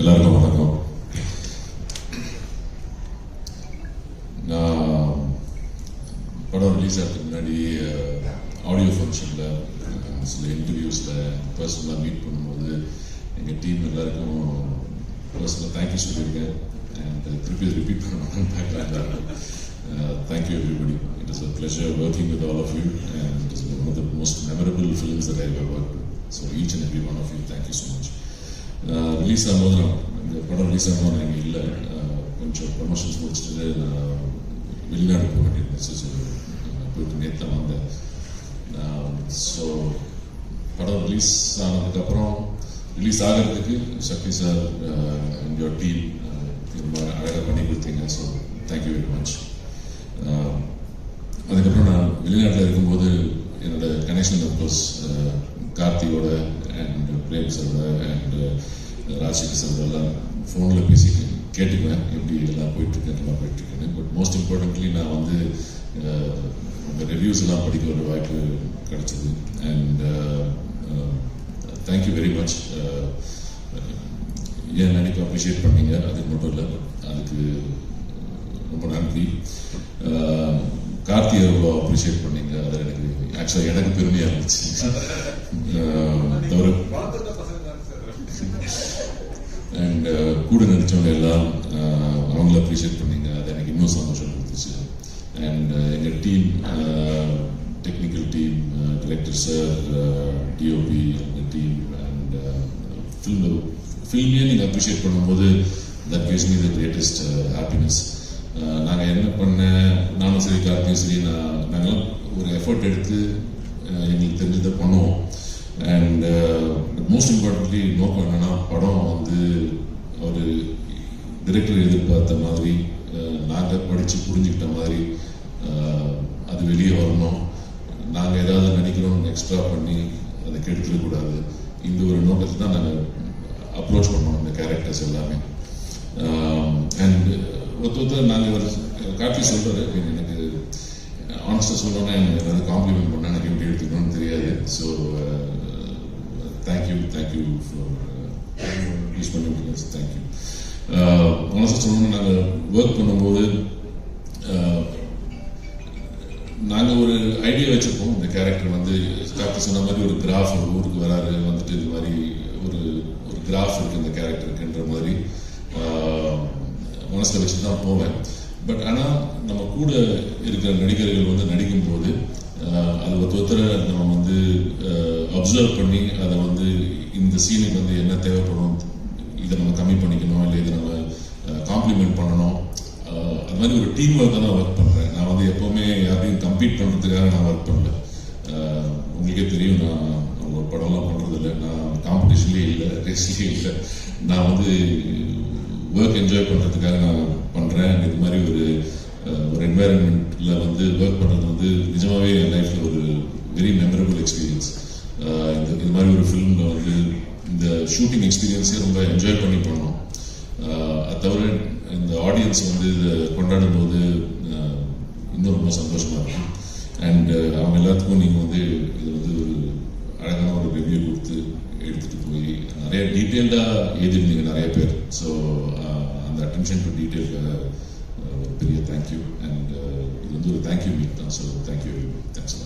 எல்லாருக்கும் வணக்கம். நான் படம் ரிலீஸ் ஆகிறதுக்கு முன்னாடி ஆடியோ ஃபங்க்ஷனில் சில இன்டர்வியூஸில் பர்சனலாக மீட் பண்ணும்போது எங்கள் டீம் எல்லாருக்கும் பர்சனலாக தேங்க்யூ சொல்லியிருக்கேன். அண்ட் திருப்பி ரிப்பீட் பண்ணணும்னு பார்க்குறேன் thank you everybody it is a pleasure working with all of you and it is one of the most memorable films that I work so each and every one of you thank you so much release ஆகும்போது நான் இந்த படம் release ஆகும்போது நான் இல்லை. கொஞ்சம் promotions முடிச்சுட்டு நான் வெளிநாடு போக வேண்டியிருந்துச்சு ஸோ போயிட்டு நேற்று வந்தேன். ஸோ படம் ரிலீஸ் ஆனதுக்கப்புறம் ரிலீஸ் ஆகிறதுக்கு சக்தி சார் எங்களோட டீம் ரொம்ப அழகாக பண்ணி கொடுத்தீங்க. ஸோ தேங்க்யூ வெரி மச் அதுக்கப்புறம் நான் வெளிநாட்டில் இருக்கும்போது என்னோட கனெக்ஷன் அப்கோர்ஸ் கார்த்தியோட அண்ட் பிரேம் சாரோட அண்ட் ராஜசேகர் சார் ஃபோனில் பேசி கேட்டுக்குவேன். எப்படி எல்லாம் போயிட்டுருக்கேன் எல்லாம் போயிட்டுருக்குன்னு. பட் மோஸ்ட் இம்பார்ட்டன்ட்லி நான் வந்து உங்கள் ரிவ்யூஸ் எல்லாம் படிக்க ஒரு வாய்ப்பு கிடைச்சது. அண்ட் தேங்க்யூ வெரி மச் ஏன் நினைப்பு அப்ரிஷியேட் பண்ணீங்க? அதுக்கு மட்டும் இல்லை அதுக்கு ரொம்ப நன்றி. கார்த்தி ரொம்ப அப்ரிஷியேட் பண்ணீங்க. அதில் எனக்கு ஆக்சுவலாக எனக்கு பெருமையாக இருந்துச்சு. கூட எல்லாம் அவங்கள அப்ரிஷியேட் பண்ணீங்க. அது எனக்கு இன்னும் சந்தோஷம் கொடுத்துச்சு அண்ட் எங்கள் team technical team director sir DOP அந்த டீம் அண்ட் ஃபில்ம் ஃபில்மையே நீங்கள் அப்ரிஷியேட் பண்ணும்போது that gives me the greatest happiness நாங்கள் என்ன பண்ண நானும் சரி கார்த்தியும் சரி நான் நாங்களாம் ஒரு எஃபர்ட் எடுத்து எங்களுக்கு தெரிஞ்சதை பண்ணுவோம். அண்ட் மோஸ்ட் இம்பார்ட்டன்ட்லி நோக்கம் என்னன்னா படம் வந்து ஒரு டிரெக்டர் எதிர்பார்த்த மாதிரி நாங்கள் படித்து புரிஞ்சுக்கிட்ட மாதிரி அது வெளியே வரணும். நாங்கள் ஏதாவது நினைக்கிறோம் எக்ஸ்ட்ரா பண்ணி அதை கெடுத்துடக்கூடாது இந்த ஒரு நோக்கத்தை தான் நாங்கள் அப்ரோச் பண்ணோம் இந்த கேரக்டர்ஸ் எல்லாமே. அண்ட் ஒருத்த ஒருத்தர் நாங்கள் காட்டி சொல்கிறாரு எனக்கு ஆனஸ்டாக சொல்லணும்னா எனக்கு ஏதாவது காம்ப்ளிமெண்ட் பண்ணால் எனக்கு எப்படி எடுத்துக்கணும்னு தெரியாது. So thank you thank you for use பண்ணி தேங்க்யூ ஆனஸ்டாக சொல்லணும் நாங்கள் ஒர்க் பண்ணும்போது நாங்கள் ஒரு ஐடியா வச்சுருப்போம். இந்த கேரக்டர் வந்து கார்த்தி சொன்ன மாதிரி ஒரு கிராஃப் ஒரு ஊருக்கு வராரு வந்துட்டு இது மாதிரி ஒரு ஒரு கிராஃப் இருக்குது இந்த கேரக்டருக்குன்ற மாதிரி மனசில் வச்சு தான் போவேன். பட் ஆனால் நம்ம கூட இருக்கிற நடிகர்கள் வந்து நடிக்கும்போது அது ஒருத்தரை நம்ம வந்து அப்சர்வ் பண்ணி அதை வந்து இந்த சீனுக்கு வந்து என்ன தேவைப்படும் இதை நம்ம கம்மி பண்ணிக்கணும் இல்லை இதை நம்ம காம்ப்ளிமெண்ட் பண்ணணும். அது மாதிரி ஒரு டீம் ஒர்க் தான் ஒர்க் பண்ணுறேன் நான் வந்து எப்போவுமே யாரையும் கம்ப்ளீட் பண்ணுறதுக்காக நான் ஒர்க் பண்ணல. உங்களுக்கே தெரியும் நான் ஒரு படம்லாம் பண்ணுறது இல்லை நான் காம்படிஷன்லேயே இல்லை ரேஸ்லேயே இல்லை. நான் வந்து ஒர்க் என்ஜாய் பண்ணுறதுக்காக நான் பண்ணுறேன் இது மாதிரி ஒரு ஒரு என்வாயன்மெண்ட்டில் வந்து ஒர்க் பண்ணுறது வந்து நிஜமாகவே என் லைஃப்பில் ஒரு வெரி மெமரபிள் எக்ஸ்பீரியன்ஸ் இந்த இது மாதிரி ஒரு ஃபிலிமில் வந்து இந்த ஷூட்டிங் எக்ஸ்பீரியன்ஸே ரொம்ப என்ஜாய் பண்ணி பண்ணோம். அது தவிர இந்த ஆடியன்ஸ் வந்து இதை கொண்டாடும் போது இன்னும் ரொம்ப சந்தோஷமாக இருக்கும். அண்ட் அவங்க எல்லாத்துக்கும் நீங்கள் வந்து இது வந்து ஒரு அழகான ஒரு ரிவ்யூ கொடுத்து எடுத்துகிட்டு போய் நிறைய டீட்டெயில்டாக எழுதிருந்தீங்க நிறைய பேர். ஸோ அந்த அட்டென்ஷன் டு டீட்டெயிலுக்காக ஒரு பெரிய தேங்க்யூ அண்ட் இது வந்து ஒரு தேங்க்யூ மீட் தான். So thank you thanks